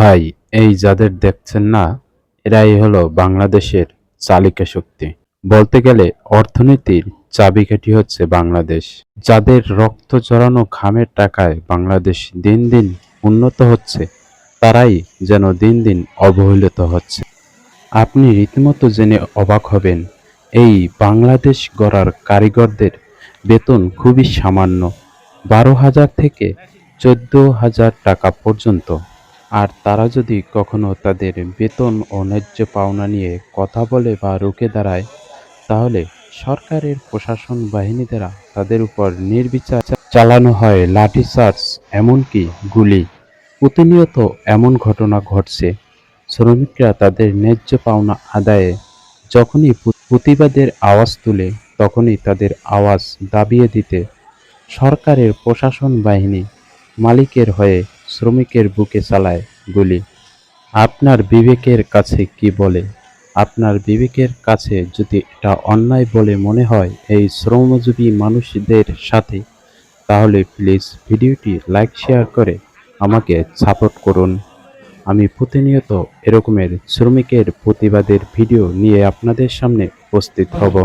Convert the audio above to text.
ভাই, এই যাদের দেখছেন না, এরাই হলো বাংলাদেশের চালিকা শক্তি। বলতে গেলে অর্থনীতির চাবিকাঠি হচ্ছে বাংলাদেশ। যাদের রক্ত জড়ানো ঘামের টাকায় বাংলাদেশ দিন দিন উন্নত হচ্ছে, তারাই যেন দিন দিন অবহেলিত হচ্ছে। আপনি রীতিমতো জেনে অবাক হবেন, এই বাংলাদেশ গড়ার কারিগরদের বেতন খুবই সামান্য, বারো হাজার থেকে চোদ্দ হাজার টাকা পর্যন্ত। আর তারা যদি কখনো তাদের বেতন ও ন্যায্য পাওনা নিয়ে কথা বলে বা রুখে দাঁড়ায়, তাহলে সরকারের প্রশাসন বাহিনী দ্বারা তাদের উপর নির্বিচার চালানো হয় লাঠিচার্জ এমনকি গুলি। প্রতিনিয়ত এমন ঘটনা ঘটছে। শ্রমিকরা তাদের ন্যায্য পাওনা আদায়ে যখনই প্রতিবাদের আওয়াজ তুলে, তখনই তাদের আওয়াজ দাবিয়ে দিতে সরকারের প্রশাসন বাহিনী মালিকের হয়ে শ্রমিকের বুকে চালায় গুলি। আপনার বিবেকের কাছে কি বলে? আপনার বিবেকের কাছে যদি এটা অন্যায় বলে মনে হয় এই শ্রমজীবী মানুষদের সাথে, তাহলে প্লিজ ভিডিওটি লাইক, শেয়ার করে আমাকে সাপোর্ট করুন। আমি প্রতিনিয়ত এরকমের শ্রমিকের প্রতিবাদের ভিডিও নিয়ে আপনাদের সামনে উপস্থিত হব।